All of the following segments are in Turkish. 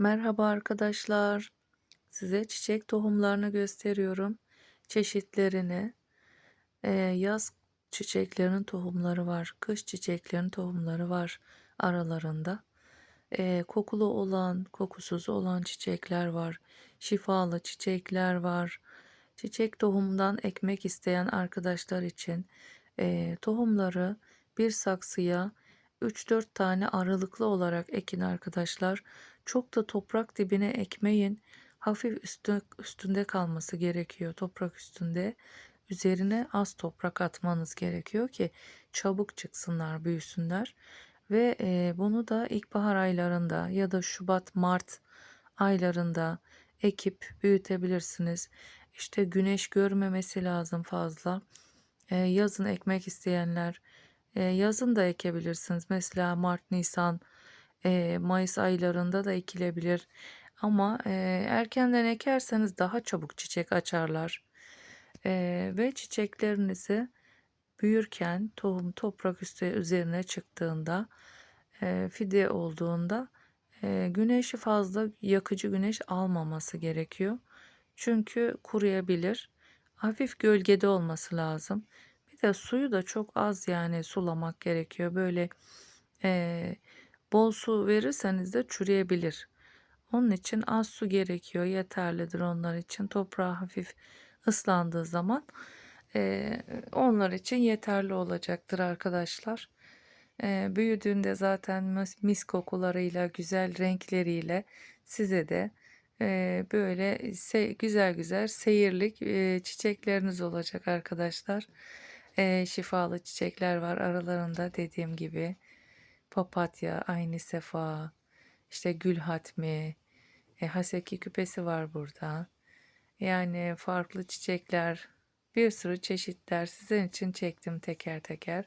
Merhaba arkadaşlar. Size çiçek tohumlarını gösteriyorum. Çeşitlerini. Ee, yaz çiçeklerinin tohumları var. Kış çiçeklerinin tohumları var aralarında. Ee, kokulu olan, kokusuz olan çiçekler var. Şifalı çiçekler var. Çiçek tohumundan ekmek isteyen arkadaşlar için e, tohumları bir saksıya 3-4 tane aralıklı olarak ekin arkadaşlar. Çok da toprak dibine ekmeyin. Hafif üstü, üstünde kalması gerekiyor toprak üstünde. Üzerine az toprak atmanız gerekiyor ki çabuk çıksınlar, büyüsünler. Ve e, bunu da ilkbahar aylarında ya da Şubat, Mart aylarında ekip büyütebilirsiniz. İşte güneş görmemesi lazım fazla. E, yazın ekmek isteyenler e, yazın da ekebilirsiniz. Mesela Mart, Nisan, e, Mayıs aylarında da ekilebilir. Ama e, erkenden ekerseniz daha çabuk çiçek açarlar. E, ve çiçeklerinizi büyürken tohum toprak üstü üzerine çıktığında e, fide olduğunda e, güneşi fazla yakıcı güneş almaması gerekiyor. Çünkü kuruyabilir. Hafif gölgede olması lazım. Bir de suyu da çok az yani sulamak gerekiyor. Böyle e, bol su verirseniz de çürüyebilir. Onun için az su gerekiyor. Yeterlidir onlar için. Toprağı hafif ıslandığı zaman e, onlar için yeterli olacaktır arkadaşlar. E, büyüdüğünde zaten mis, mis kokularıyla, güzel renkleriyle size de e, böyle se, güzel güzel seyirlik e, çiçekleriniz olacak arkadaşlar. E, şifalı çiçekler var aralarında dediğim gibi papatya, aynı sefa, işte gül hatmi, e, haseki küpesi var burada. Yani farklı çiçekler, bir sürü çeşitler sizin için çektim teker teker.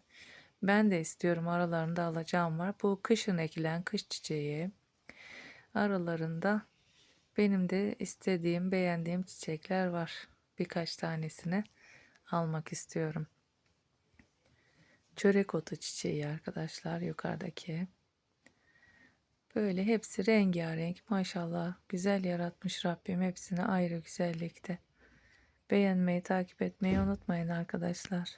Ben de istiyorum aralarında alacağım var. Bu kışın ekilen kış çiçeği. Aralarında benim de istediğim, beğendiğim çiçekler var. Birkaç tanesini almak istiyorum. Çörek otu çiçeği arkadaşlar yukarıdaki. Böyle hepsi rengarenk maşallah güzel yaratmış Rabbim hepsini ayrı güzellikte. Beğenmeyi takip etmeyi unutmayın arkadaşlar.